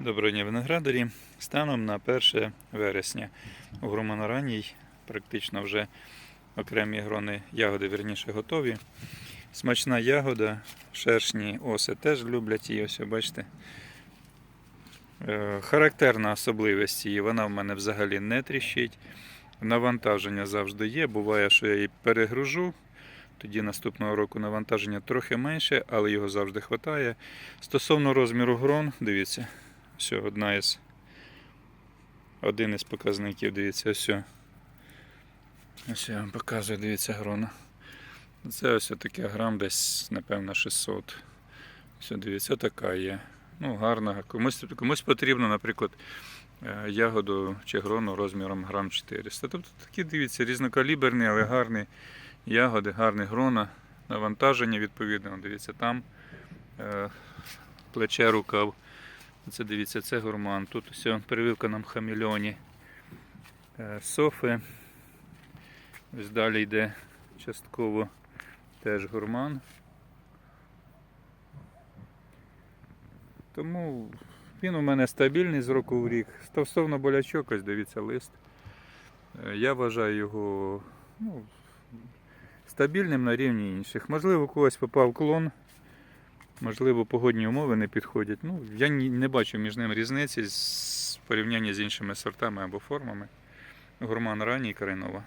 Доброго дня виноградарі. Станом на 1 вересня у Громоноранній практично вже окремі грони ягоди вірніше готові. Смачна ягода, шершні оси теж люблять її, ось бачите. Е, Характерна особливість її, вона в мене взагалі не тріщить. Навантаження завжди є. Буває, що я її перегружу. Тоді наступного року навантаження трохи менше, але його завжди вистачає. Стосовно розміру грон, дивіться, все, одна із один із показників, дивіться, ось. Ось я вам показую, дивіться, грона. Це ось таке грам десь, напевно, 600. Все, дивіться, така є. Ну, гарна. Комусь, комусь потрібно, наприклад, е, ягоду чи грону розміром грам 400. Тобто такі, дивіться, різнокаліберні, але гарні ягоди, гарні грона, навантаження відповідно. Дивіться, там е, плече рукав. Це дивіться, це гурман. Тут все перевивка нам хамільоні. Е, софи. Ось далі йде частково теж гурман. Тому він у мене стабільний з року в рік. Стосовно болячок, ось дивіться лист. Е, Я вважаю його ну, стабільним на рівні інших. Можливо, у когось попав клон, можливо, погодні умови не підходять. Ну, я не бачу між ним різниці з порівняння з іншими сортами або формами. Гурман ранній Каринова.